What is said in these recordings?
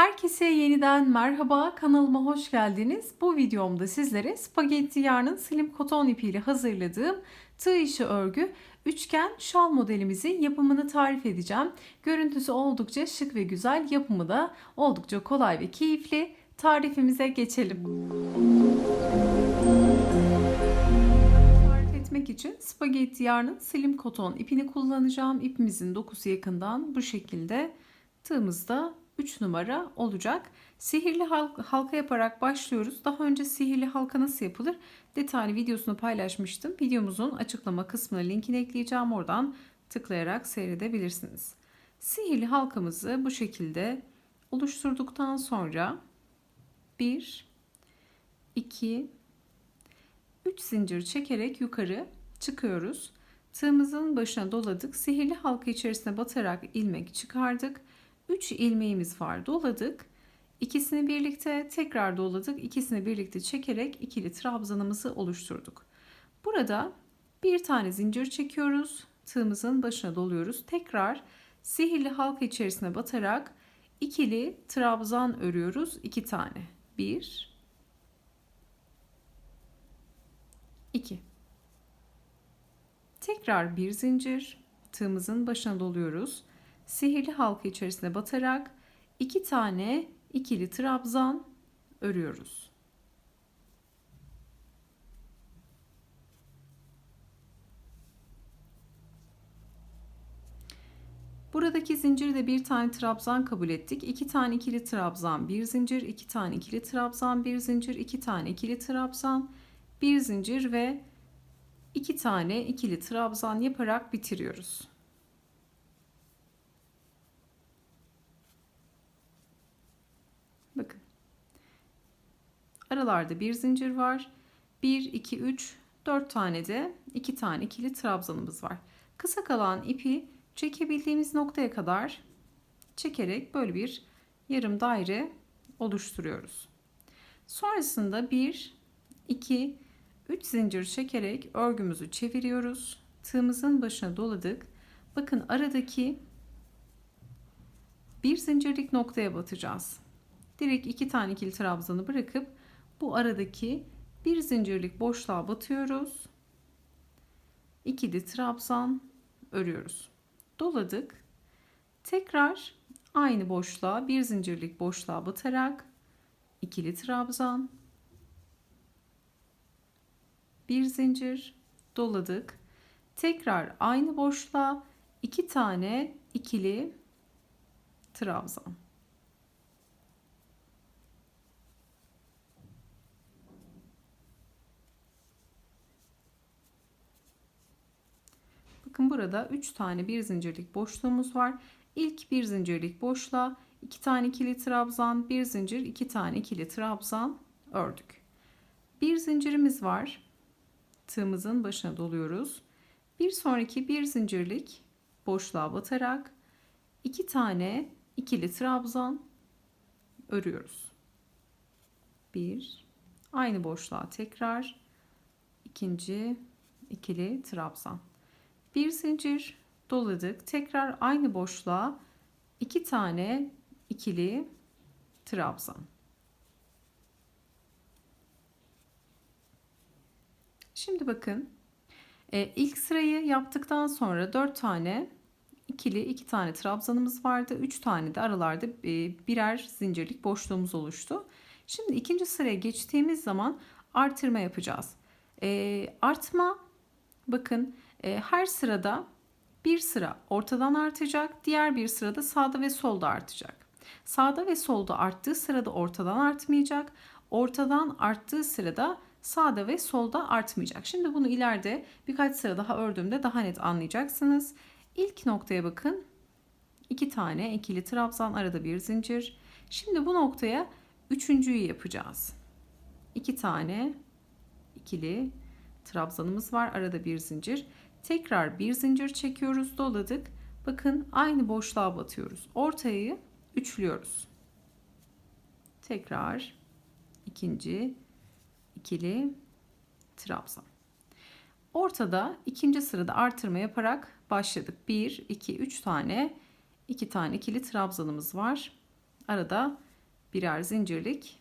Herkese yeniden merhaba, kanalıma hoş geldiniz. Bu videomda sizlere spagetti yarnın slim koton ipiyle hazırladığım tığ işi örgü üçgen şal modelimizin yapımını tarif edeceğim. Görüntüsü oldukça şık ve güzel, yapımı da oldukça kolay ve keyifli. Tarifimize geçelim. Tarif etmek için spagetti yarnın slim koton ipini kullanacağım. İpimizin dokusu yakından bu şekilde tığımızda 3 numara olacak. Sihirli halka yaparak başlıyoruz. Daha önce sihirli halka nasıl yapılır detaylı videosunu paylaşmıştım. Videomuzun açıklama kısmına linkini ekleyeceğim. Oradan tıklayarak seyredebilirsiniz. Sihirli halkamızı bu şekilde oluşturduktan sonra 1 2 3 zincir çekerek yukarı çıkıyoruz. Tığımızın başına doladık. Sihirli halka içerisine batarak ilmek çıkardık. 3 ilmeğimiz var. Doladık. İkisini birlikte tekrar doladık. İkisini birlikte çekerek ikili trabzanımızı oluşturduk. Burada bir tane zincir çekiyoruz. Tığımızın başına doluyoruz. Tekrar sihirli halka içerisine batarak ikili trabzan örüyoruz. 2 tane. 1 2 Tekrar bir zincir tığımızın başına doluyoruz sihirli halka içerisine batarak iki tane ikili trabzan örüyoruz. Buradaki zinciri de bir tane trabzan kabul ettik. İki tane ikili trabzan, bir zincir, iki tane ikili trabzan, bir zincir, iki tane ikili trabzan, bir zincir ve iki tane ikili trabzan yaparak bitiriyoruz. Bakın. Aralarda bir zincir var. 1, 2, 3, 4 tane de 2 tane ikili trabzanımız var. Kısa kalan ipi çekebildiğimiz noktaya kadar çekerek böyle bir yarım daire oluşturuyoruz. Sonrasında 1, 2, 3 zincir çekerek örgümüzü çeviriyoruz. Tığımızın başına doladık. Bakın aradaki bir zincirlik noktaya batacağız direkt iki tane ikili trabzanı bırakıp bu aradaki bir zincirlik boşluğa batıyoruz. İkili trabzan örüyoruz. Doladık. Tekrar aynı boşluğa bir zincirlik boşluğa batarak ikili trabzan bir zincir doladık. Tekrar aynı boşluğa iki tane ikili trabzan. Bakın burada 3 tane bir zincirlik boşluğumuz var. İlk bir zincirlik boşluğa 2 tane ikili trabzan, bir zincir, 2 tane ikili trabzan ördük. Bir zincirimiz var. Tığımızın başına doluyoruz. Bir sonraki bir zincirlik boşluğa batarak 2 tane ikili trabzan örüyoruz. Bir, aynı boşluğa tekrar ikinci ikili trabzan. Bir zincir doladık. Tekrar aynı boşluğa iki tane ikili trabzan. Şimdi bakın e, ilk sırayı yaptıktan sonra 4 tane ikili 2 tane trabzanımız vardı. 3 tane de aralarda e, birer zincirlik boşluğumuz oluştu. Şimdi ikinci sıraya geçtiğimiz zaman artırma yapacağız. E, artma bakın her sırada bir sıra ortadan artacak, diğer bir sırada sağda ve solda artacak. Sağda ve solda arttığı sırada ortadan artmayacak, ortadan arttığı sırada sağda ve solda artmayacak. Şimdi bunu ileride birkaç sıra daha ördüğümde daha net anlayacaksınız. İlk noktaya bakın. iki tane ikili trabzan arada bir zincir. Şimdi bu noktaya üçüncüyü yapacağız. İki tane ikili trabzanımız var. Arada bir zincir. Tekrar bir zincir çekiyoruz, doladık. Bakın aynı boşluğa batıyoruz. Ortayı üçlüyoruz. Tekrar ikinci ikili trabzan. Ortada ikinci sırada artırma yaparak başladık. 1, 2, 3 tane 2 tane ikili trabzanımız var. Arada birer zincirlik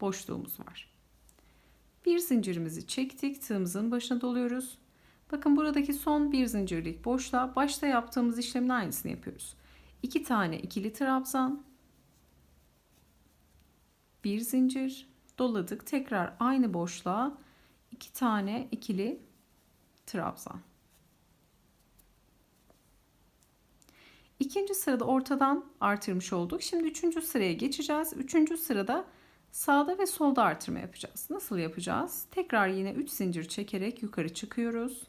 boşluğumuz var. Bir zincirimizi çektik. Tığımızın başına doluyoruz. Bakın buradaki son bir zincirlik boşluğa başta yaptığımız işlemin aynısını yapıyoruz. 2 tane ikili trabzan, bir zincir doladık. Tekrar aynı boşluğa 2 tane ikili trabzan. İkinci sırada ortadan artırmış olduk. Şimdi üçüncü sıraya geçeceğiz. Üçüncü sırada sağda ve solda artırma yapacağız. Nasıl yapacağız? Tekrar yine 3 zincir çekerek yukarı çıkıyoruz.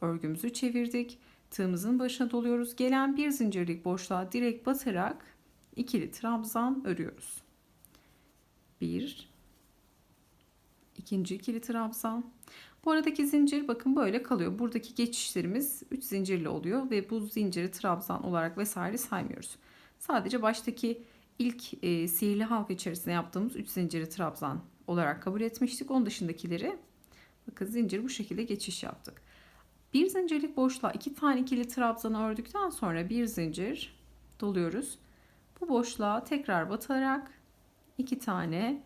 Örgümüzü çevirdik. Tığımızın başına doluyoruz. Gelen bir zincirlik boşluğa direkt batarak ikili trabzan örüyoruz. Bir, ikinci ikili trabzan. Bu aradaki zincir bakın böyle kalıyor. Buradaki geçişlerimiz 3 zincirli oluyor ve bu zinciri trabzan olarak vesaire saymıyoruz. Sadece baştaki ilk e, sihirli halka içerisinde yaptığımız 3 zinciri trabzan olarak kabul etmiştik. Onun dışındakileri bakın zincir bu şekilde geçiş yaptık. Bir zincirlik boşluğa iki tane ikili trabzanı ördükten sonra bir zincir doluyoruz. Bu boşluğa tekrar batarak iki tane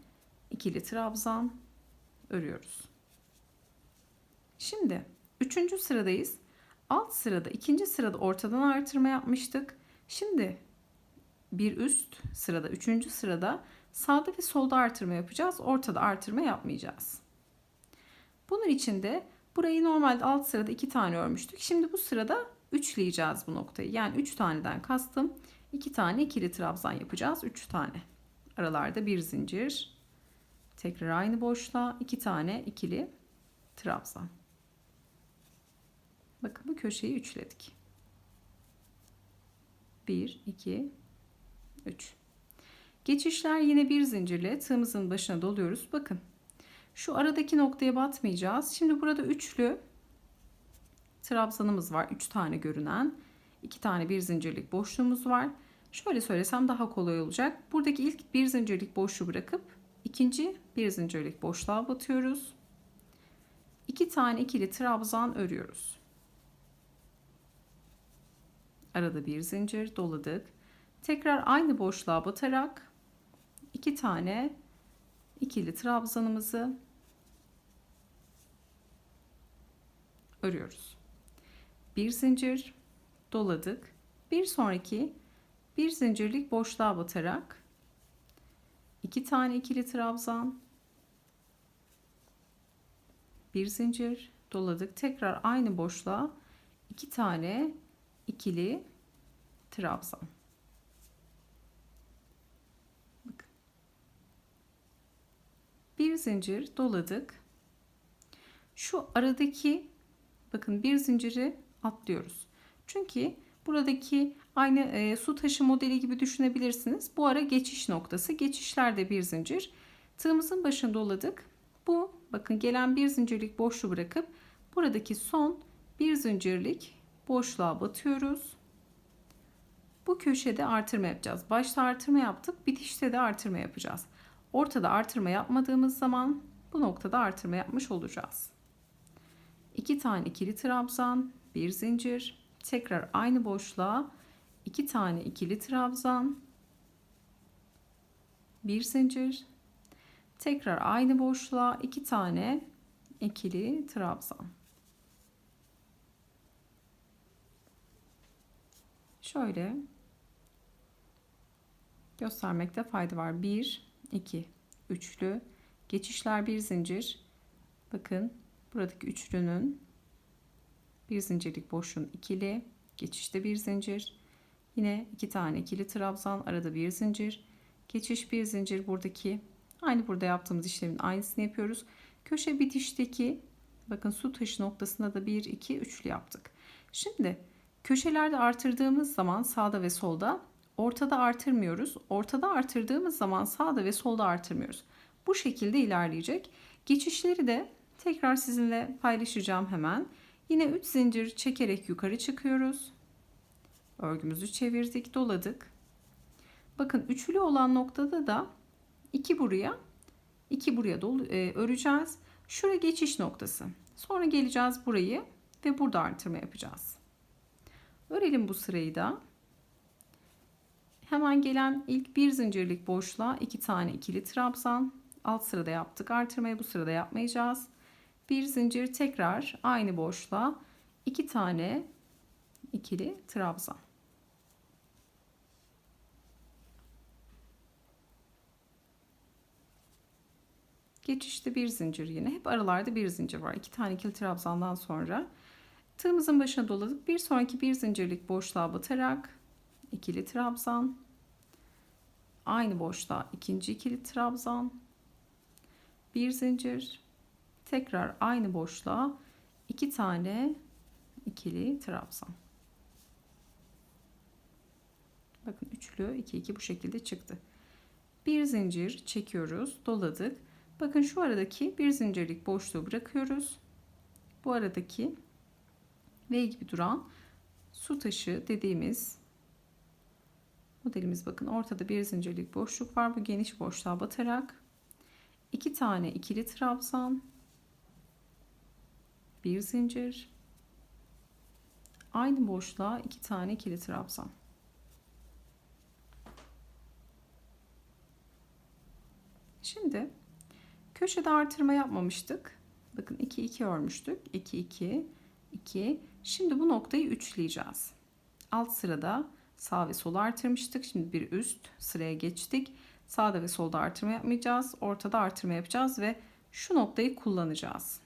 ikili trabzan örüyoruz. Şimdi üçüncü sıradayız. Alt sırada ikinci sırada ortadan artırma yapmıştık. Şimdi bir üst sırada üçüncü sırada sağda ve solda artırma yapacağız. Ortada artırma yapmayacağız. Bunun için de burayı normalde alt sırada iki tane örmüştük. Şimdi bu sırada üçleyeceğiz bu noktayı. Yani üç taneden kastım iki tane ikili trabzan yapacağız. Üç tane. Aralarda bir zincir. Tekrar aynı boşluğa iki tane ikili trabzan. Bakın bu köşeyi üçledik. 1, 2, 3. Geçişler yine bir zincirle tığımızın başına doluyoruz. Bakın şu aradaki noktaya batmayacağız. Şimdi burada üçlü trabzanımız var. 3 tane görünen. 2 tane bir zincirlik boşluğumuz var. Şöyle söylesem daha kolay olacak. Buradaki ilk bir zincirlik boşluğu bırakıp ikinci bir zincirlik boşluğa batıyoruz. 2 tane ikili trabzan örüyoruz. Arada bir zincir doladık. Tekrar aynı boşluğa batarak iki tane ikili trabzanımızı örüyoruz. Bir zincir doladık. Bir sonraki bir zincirlik boşluğa batarak iki tane ikili trabzan bir zincir doladık. Tekrar aynı boşluğa iki tane ikili trabzan. Bir zincir doladık. Şu aradaki bakın bir zinciri atlıyoruz. Çünkü buradaki aynı e, su taşı modeli gibi düşünebilirsiniz. Bu ara geçiş noktası. Geçişlerde bir zincir. Tığımızın başını doladık. Bu bakın gelen bir zincirlik boşluğu bırakıp buradaki son bir zincirlik boşluğa batıyoruz. Bu köşede artırma yapacağız. Başta artırma yaptık. Bitişte de artırma yapacağız. Ortada artırma yapmadığımız zaman bu noktada artırma yapmış olacağız. 2 tane ikili trabzan, bir zincir, tekrar aynı boşluğa 2 tane ikili trabzan, bir zincir, tekrar aynı boşluğa 2 tane ikili trabzan. Şöyle göstermekte fayda var. 1, 2, üçlü, geçişler bir zincir. Bakın buradaki üçlünün bir zincirlik boşluğun ikili, geçişte bir zincir. Yine iki tane ikili trabzan, arada bir zincir. Geçiş bir zincir buradaki. Aynı burada yaptığımız işlemin aynısını yapıyoruz. Köşe bitişteki bakın su taşı noktasında da 1, 2, üçlü yaptık. Şimdi Köşelerde artırdığımız zaman sağda ve solda, ortada artırmıyoruz. Ortada artırdığımız zaman sağda ve solda artırmıyoruz. Bu şekilde ilerleyecek. Geçişleri de tekrar sizinle paylaşacağım hemen. Yine 3 zincir çekerek yukarı çıkıyoruz. Örgümüzü çevirdik, doladık. Bakın üçlü olan noktada da 2 buraya, 2 buraya dolu, e, öreceğiz. Şuraya geçiş noktası. Sonra geleceğiz burayı ve burada artırma yapacağız. Örelim bu sırayı da. Hemen gelen ilk bir zincirlik boşluğa iki tane ikili trabzan. Alt sırada yaptık. Artırmayı bu sırada yapmayacağız. Bir zincir tekrar aynı boşluğa iki tane ikili trabzan. Geçişte bir zincir yine. Hep aralarda bir zincir var. İki tane ikili trabzandan sonra tığımızın başına doladık. Bir sonraki bir zincirlik boşluğa batarak ikili trabzan. Aynı boşluğa ikinci ikili trabzan. Bir zincir. Tekrar aynı boşluğa iki tane ikili trabzan. Bakın üçlü 2 2 bu şekilde çıktı. Bir zincir çekiyoruz, doladık. Bakın şu aradaki bir zincirlik boşluğu bırakıyoruz. Bu aradaki V gibi duran su taşı dediğimiz modelimiz bakın ortada bir zincirlik boşluk var. Bu geniş boşluğa batarak iki tane ikili trabzan bir zincir aynı boşluğa iki tane ikili trabzan Şimdi köşede artırma yapmamıştık. Bakın 2 2 örmüştük. 2 2 2. Şimdi bu noktayı üçleyeceğiz. Alt sırada sağ ve sol artırmıştık. Şimdi bir üst sıraya geçtik. Sağda ve solda artırma yapmayacağız. Ortada artırma yapacağız ve şu noktayı kullanacağız.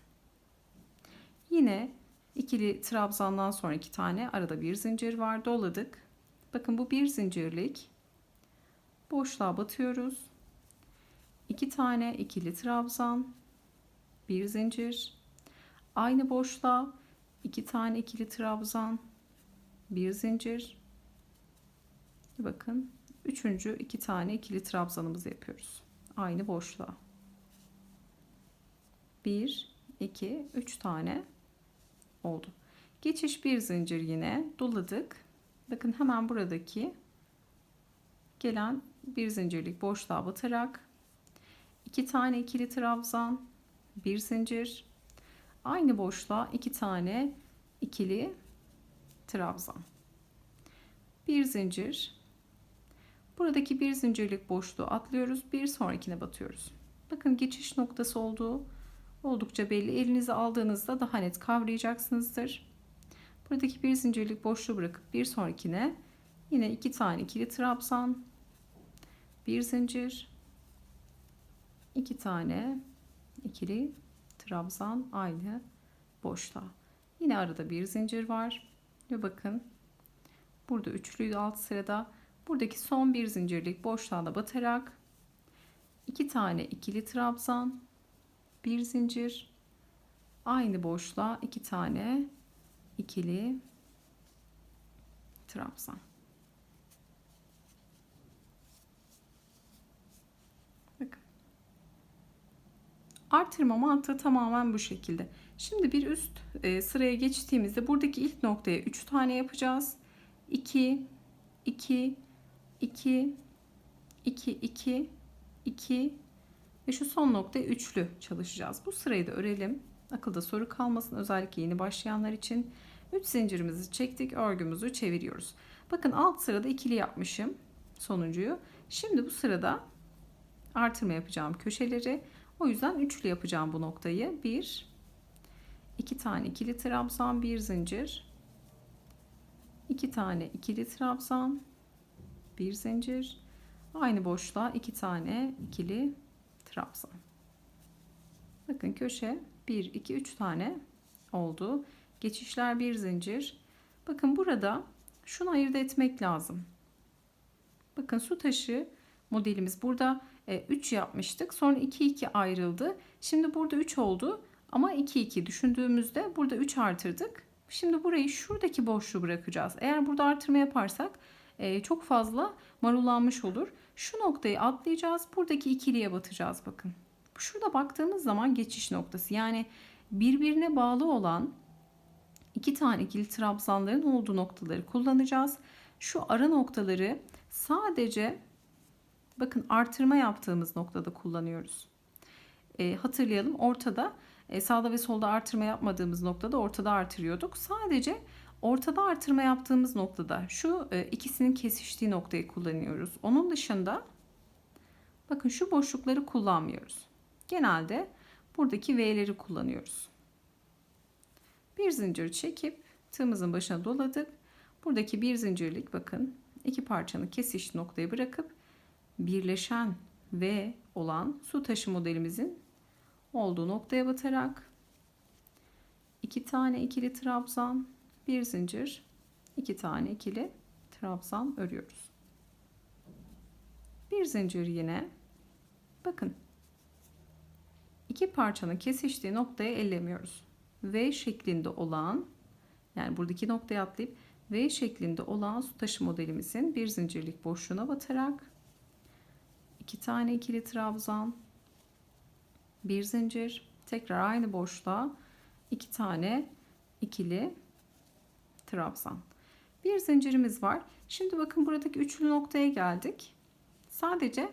Yine ikili trabzandan sonra iki tane arada bir zincir var. Doladık. Bakın bu bir zincirlik. Boşluğa batıyoruz. 2 tane ikili trabzan, bir zincir, aynı boşluğa 2 tane ikili trabzan, bir zincir. Bakın üçüncü iki tane ikili trabzanımızı yapıyoruz. Aynı boşluğa. 1 2 3 tane oldu. Geçiş bir zincir yine doladık. Bakın hemen buradaki gelen bir zincirlik boşluğa batarak 2 tane ikili trabzan, bir zincir, aynı boşluğa 2 tane ikili trabzan. Bir zincir. Buradaki bir zincirlik boşluğu atlıyoruz. Bir sonrakine batıyoruz. Bakın geçiş noktası olduğu oldukça belli. Elinize aldığınızda daha net kavrayacaksınızdır. Buradaki bir zincirlik boşluğu bırakıp bir sonrakine yine iki tane ikili trabzan, bir zincir, iki tane ikili trabzan aynı boşluğa. Yine arada bir zincir var. Ve bakın burada üçlü alt sırada buradaki son bir zincirlik boşluğa batarak iki tane ikili trabzan bir zincir aynı boşluğa iki tane ikili trabzan. Artırma mantığı tamamen bu şekilde. Şimdi bir üst e, sıraya geçtiğimizde buradaki ilk noktaya 3 tane yapacağız. 2 2 2 2 2 2 ve şu son noktaya üçlü çalışacağız. Bu sırayı da örelim. Akılda soru kalmasın özellikle yeni başlayanlar için. 3 zincirimizi çektik, örgümüzü çeviriyoruz. Bakın alt sırada ikili yapmışım sonuncuyu. Şimdi bu sırada artırma yapacağım köşeleri. O yüzden üçlü yapacağım bu noktayı. Bir, iki tane ikili trabzan, bir zincir, iki tane ikili trabzan, bir zincir, aynı boşluğa iki tane ikili trabzan. Bakın köşe 1 2 3 tane oldu. Geçişler bir zincir. Bakın burada şunu ayırt etmek lazım. Bakın su taşı modelimiz burada 3 e, yapmıştık. Sonra 2 2 ayrıldı. Şimdi burada 3 oldu. Ama 2 2 düşündüğümüzde burada 3 artırdık. Şimdi burayı şuradaki boşluğu bırakacağız. Eğer burada artırma yaparsak e, çok fazla marullanmış olur. Şu noktayı atlayacağız. Buradaki ikiliye batacağız bakın. Şurada baktığımız zaman geçiş noktası. Yani birbirine bağlı olan iki tane ikili trabzanların olduğu noktaları kullanacağız. Şu ara noktaları sadece Bakın artırma yaptığımız noktada kullanıyoruz. E, hatırlayalım ortada e, sağda ve solda artırma yapmadığımız noktada ortada artırıyorduk. Sadece ortada artırma yaptığımız noktada şu e, ikisinin kesiştiği noktayı kullanıyoruz. Onun dışında bakın şu boşlukları kullanmıyoruz. Genelde buradaki V'leri kullanıyoruz. Bir zincir çekip tığımızın başına doladık. Buradaki bir zincirlik bakın iki parçanın kesiş noktayı bırakıp birleşen V olan su taşı modelimizin olduğu noktaya batarak iki tane ikili trabzan, bir zincir, iki tane ikili trabzan örüyoruz. Bir zincir yine bakın iki parçanın kesiştiği noktaya ellemiyoruz. V şeklinde olan yani buradaki noktaya atlayıp V şeklinde olan su taşı modelimizin bir zincirlik boşluğuna batarak iki tane ikili trabzan, bir zincir, tekrar aynı boşluğa iki tane ikili trabzan. Bir zincirimiz var. Şimdi bakın buradaki üçlü noktaya geldik. Sadece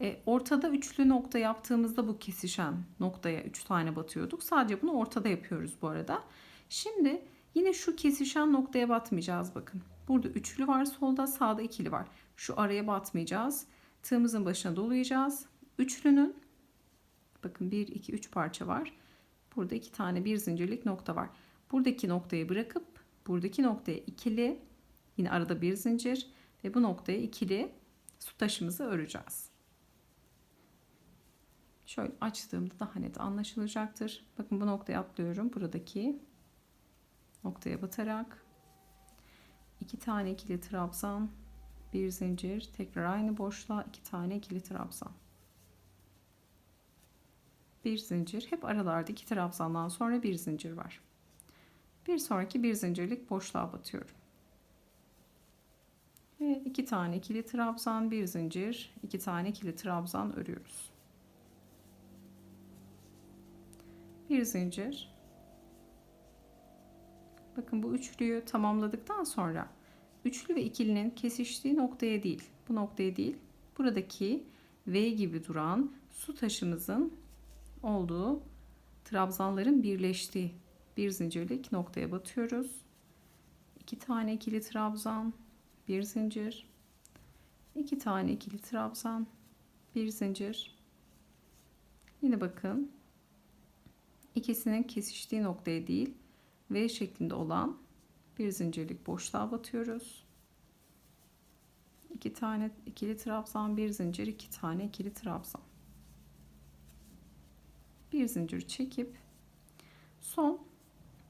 e, ortada üçlü nokta yaptığımızda bu kesişen noktaya üç tane batıyorduk. Sadece bunu ortada yapıyoruz bu arada. Şimdi yine şu kesişen noktaya batmayacağız bakın. Burada üçlü var solda sağda ikili var. Şu araya batmayacağız. Tığımızın başına dolayacağız. Üçlünün bakın 1 2 3 parça var. Burada iki tane bir zincirlik nokta var. Buradaki noktayı bırakıp buradaki noktaya ikili yine arada bir zincir ve bu noktaya ikili su taşımızı öreceğiz. Şöyle açtığımda daha net anlaşılacaktır. Bakın bu noktaya atlıyorum. Buradaki noktaya batarak iki tane ikili trabzan, bir zincir, tekrar aynı boşluğa iki tane ikili trabzan. Bir zincir, hep aralarda iki trabzandan sonra bir zincir var. Bir sonraki bir zincirlik boşluğa batıyorum. Ve iki tane ikili trabzan, bir zincir, iki tane ikili trabzan örüyoruz. Bir zincir. Bakın bu üçlüyü tamamladıktan sonra üçlü ve ikilinin kesiştiği noktaya değil, bu noktaya değil, buradaki V gibi duran su taşımızın olduğu trabzanların birleştiği bir zincirlik noktaya batıyoruz. İki tane ikili trabzan, bir zincir, iki tane ikili trabzan, bir zincir. Yine bakın ikisinin kesiştiği noktaya değil V şeklinde olan bir zincirlik boşluğa batıyoruz. İki tane ikili trabzan, bir zincir, iki tane ikili trabzan. Bir zincir çekip son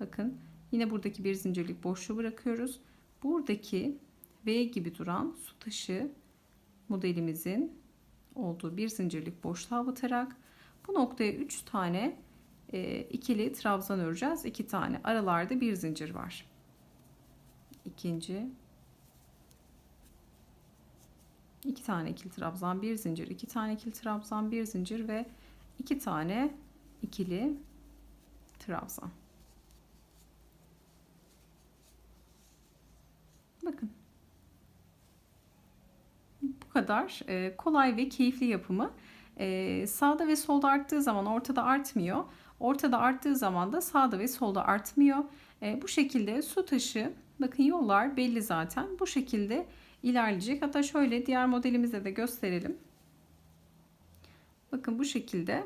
bakın yine buradaki bir zincirlik boşluğu bırakıyoruz. Buradaki V gibi duran su taşı modelimizin olduğu bir zincirlik boşluğa batarak bu noktaya 3 tane e, ikili trabzan öreceğiz. 2 tane aralarda bir zincir var. İkinci iki tane ikili trabzan bir zincir iki tane ikili trabzan bir zincir ve iki tane ikili trabzan bakın bu kadar e, kolay ve keyifli yapımı. E, sağda ve solda arttığı zaman ortada artmıyor. Ortada arttığı zaman da sağda ve solda artmıyor. E, bu şekilde su taşı bakın yollar belli zaten. Bu şekilde ilerleyecek. Hatta şöyle diğer modelimizde de gösterelim. Bakın bu şekilde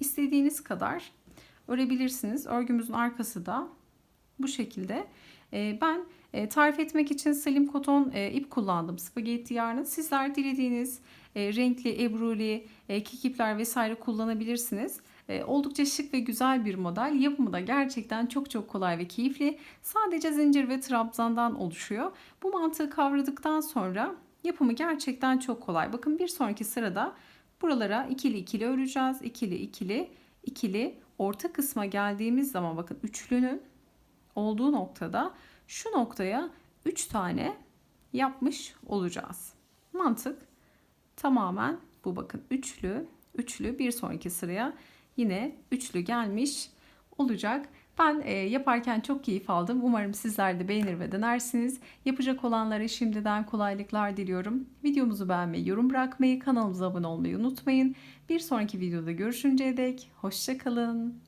istediğiniz kadar örebilirsiniz. Örgümüzün arkası da bu şekilde. Ee, ben e, tarif etmek için Selim Koton e, ip kullandım. Spagetti yarnı. Sizler dilediğiniz e, renkli, ebruli, kekipler vesaire kullanabilirsiniz. Oldukça şık ve güzel bir model. Yapımı da gerçekten çok çok kolay ve keyifli. Sadece zincir ve trabzandan oluşuyor. Bu mantığı kavradıktan sonra yapımı gerçekten çok kolay. Bakın bir sonraki sırada Buralara ikili ikili öreceğiz. İkili ikili ikili orta kısma geldiğimiz zaman bakın üçlünün olduğu noktada şu noktaya 3 tane yapmış olacağız. Mantık tamamen bu bakın üçlü üçlü bir sonraki sıraya yine üçlü gelmiş olacak. Ben e, yaparken çok keyif aldım. Umarım sizler de beğenir ve denersiniz. Yapacak olanlara şimdiden kolaylıklar diliyorum. Videomuzu beğenmeyi, yorum bırakmayı, kanalımıza abone olmayı unutmayın. Bir sonraki videoda görüşünceye dek hoşçakalın.